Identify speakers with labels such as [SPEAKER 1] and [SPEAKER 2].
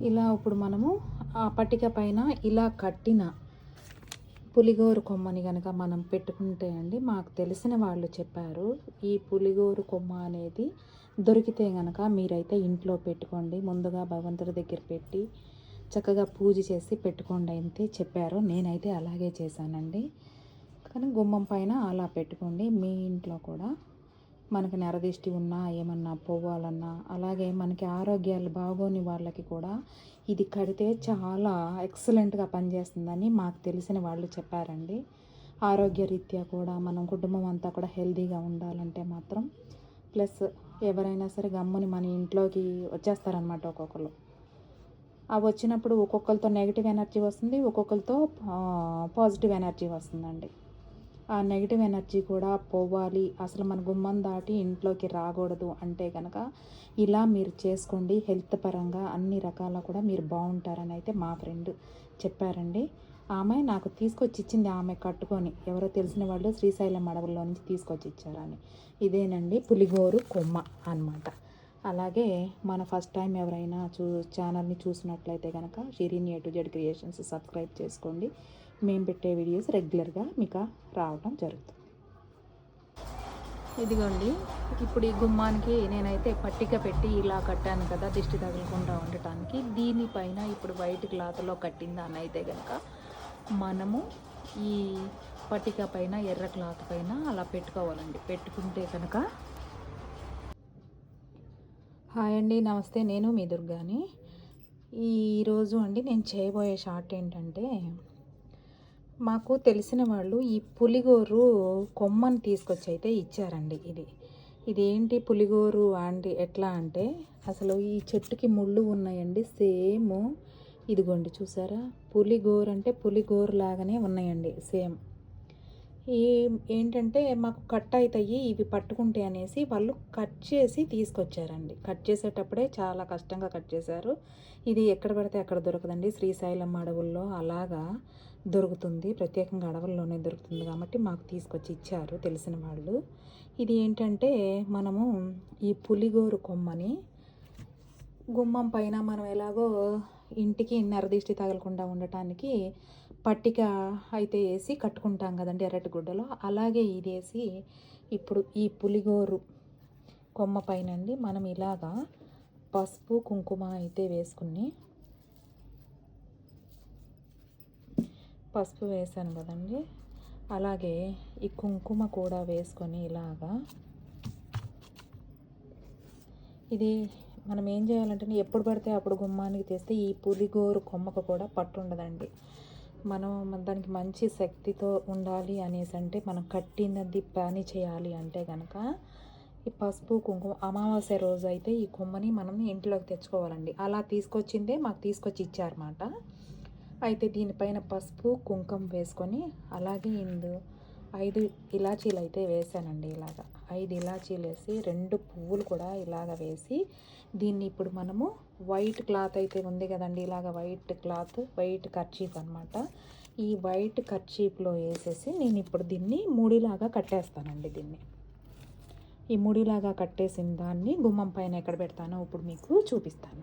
[SPEAKER 1] ఇలా ఇప్పుడు మనము ఆ పట్టిక పైన ఇలా కట్టిన పులిగోరు కొమ్మని కనుక మనం పెట్టుకుంటే అండి మాకు తెలిసిన వాళ్ళు చెప్పారు ఈ పులిగోరు కొమ్మ అనేది దొరికితే కనుక మీరైతే ఇంట్లో పెట్టుకోండి ముందుగా భగవంతుడి దగ్గర పెట్టి చక్కగా పూజ చేసి పెట్టుకోండి అయితే చెప్పారు. నేనైతే అలాగే చేశానండి. కానీ గుమ్మం పైన అలా పెట్టుకోండి మీ ఇంట్లో కూడా మనకి నెరదిష్టి ఉన్నా ఏమన్నా పోవాలన్నా అలాగే మనకి ఆరోగ్యాలు బాగోని వాళ్ళకి కూడా ఇది కడితే చాలా ఎక్సలెంట్గా పనిచేస్తుందని మాకు తెలిసిన వాళ్ళు చెప్పారండి. ఆరోగ్య రీత్యా కూడా మనం కుటుంబం అంతా కూడా హెల్దీగా ఉండాలంటే మాత్రం ప్లస్ ఎవరైనా సరే గమ్ముని మన ఇంట్లోకి వచ్చేస్తారనమాట ఒక్కొక్కరు అవి వచ్చినప్పుడు ఒక్కొక్కరితో నెగిటివ్ ఎనర్జీ వస్తుంది ఒక్కొక్కరితో పాజిటివ్ ఎనర్జీ వస్తుందండి. ఆ నెగిటివ్ ఎనర్జీ కూడా పోవాలి. అసలు మన గుమ్మం దాటి ఇంట్లోకి రాకూడదు. అంటే కనుక ఇలా మీరు చేసుకోండి. హెల్త్ పరంగా అన్ని రకాల కూడా మీరు బాగుంటారని అయితే మా ఫ్రెండ్ చెప్పారండి. ఆమె నాకు తీసుకొచ్చి ఇచ్చింది. ఆమె కట్టుకొని ఎవరో తెలిసిన వాళ్ళు శ్రీశైలం అడవుల్లో నుంచి తీసుకొచ్చి ఇచ్చారని. ఇదేనండి పులిగోరు కొమ్మ అన్నమాట. అలాగే మన ఫస్ట్ టైం ఎవరైనా చూ ఛానల్ని చూసినట్లయితే కనుక Shirin A to Z creations subscribe చేసుకోండి. మేము పెట్టే వీడియోస్ రెగ్యులర్గా మీకు రావడం జరుగుతుంది. ఇదిగోండి ఇప్పుడు ఈ గుమ్మానికి నేనైతే పట్టిక పెట్టి ఇలా కట్టాను కదా దిష్టి తగలకుండా ఉండటానికి. దీనిపైన ఇప్పుడు వైట్ క్లాత్లో కట్టిన దాన్ని అయితే కనుక మనము ఈ పట్టిక పైన ఎర్ర క్లాత్ పైన అలా పెట్టుకోవాలండి. పెట్టుకుంటే కనుక. హాయ్ అండి నమస్తే. నేను మీ దుర్గాని. ఈరోజు అండి నేను చేయబోయే షార్ట్ ఏంటంటే మాకు తెలిసిన వాళ్ళు ఈ పులిగోరు కొమ్మని తీసుకొచ్చి అయితే ఇచ్చారండి ఇది. ఇదేంటి పులిగోరు అండి? ఎట్లా అంటే అసలు ఈ చెట్టుకి ముళ్ళు ఉన్నాయండి సేమ్. ఇదిగోండి చూసారా? పులిగోరు అంటే పులిగోరు లాగానే ఉన్నాయండి సేమ్. ఈ ఏంటంటే మాకు కట్ అవుతాయి ఇవి పట్టుకుంటే అనేసి వాళ్ళు కట్ చేసి తీసుకొచ్చారండి. కట్ చేసేటప్పుడే చాలా కష్టంగా కట్ చేశారు. ఇది ఎక్కడ పడితే అక్కడ దొరకదండి. శ్రీశైలం అడవుల్లో అలాగా దొరుకుతుంది. ప్రత్యేకంగా అడవుల్లోనే దొరుకుతుంది కాబట్టి మాకు తీసుకొచ్చి ఇచ్చారు తెలిసిన వాళ్ళు. ఇది ఏంటంటే మనము ఈ పులిగోరు కొమ్మని గుమ్మం పైన మనం ఎలాగో ఇంటికి నరదిష్టి తగలకుండా ఉండటానికి పట్టిక అయితే వేసి కట్టుకుంటాం కదండి ఎర్రటి గుడ్డలో అలాగే ఇది వేసి ఇప్పుడు ఈ పులిగోరు కొమ్మ పైన అండి మనం ఇలాగా పసుపు కుంకుమ అయితే వేసుకుని పసుపు వేసాను కదండి. అలాగే ఈ కుంకుమ కూడా వేసుకొని ఇలాగా ఇది మనం ఏం చేయాలంటే ఎప్పుడు పడితే అప్పుడు గుమ్మానికి తెస్తే ఈ పులిగోరు కొమ్మకు కూడా పట్టు ఉండదండి. మనం దానికి మంచి శక్తితో ఉండాలి అనేసి అంటే మనం కట్టినది పని చేయాలి అంటే కనుక ఈ పసుపు కుంకుమ అమావాస్య రోజు అయితే ఈ కొమ్మని మనం ఇంట్లోకి తెచ్చుకోవాలండి. అలా తీసుకొచ్చిందే మాకు తీసుకొచ్చి ఇచ్చారన్నమాట. అయితే దీనిపైన పసుపు కుంకుమ వేసుకొని అలాగే ఇందు ఐదు ఇలాచీలు అయితే వేసానండి ఇలాగా. ఐదు ఇలాచీలు వేసి రెండు పువ్వులు కూడా ఇలాగ వేసి దీన్ని ఇప్పుడు మనము వైట్ క్లాత్ అయితే ఉంది కదండి ఇలాగ వైట్ క్లాత్ వైట్ కర్చీఫ్ అనమాట ఈ వైట్ కర్చీఫ్లో వేసేసి నేను ఇప్పుడు దీన్ని ముడిలాగా కట్టేస్తానండి దీన్ని. ఈ ముడిలాగా కట్టేసిన దాన్ని గుమ్మం పైన ఎక్కడ పెడతానో ఇప్పుడు మీకు చూపిస్తాను.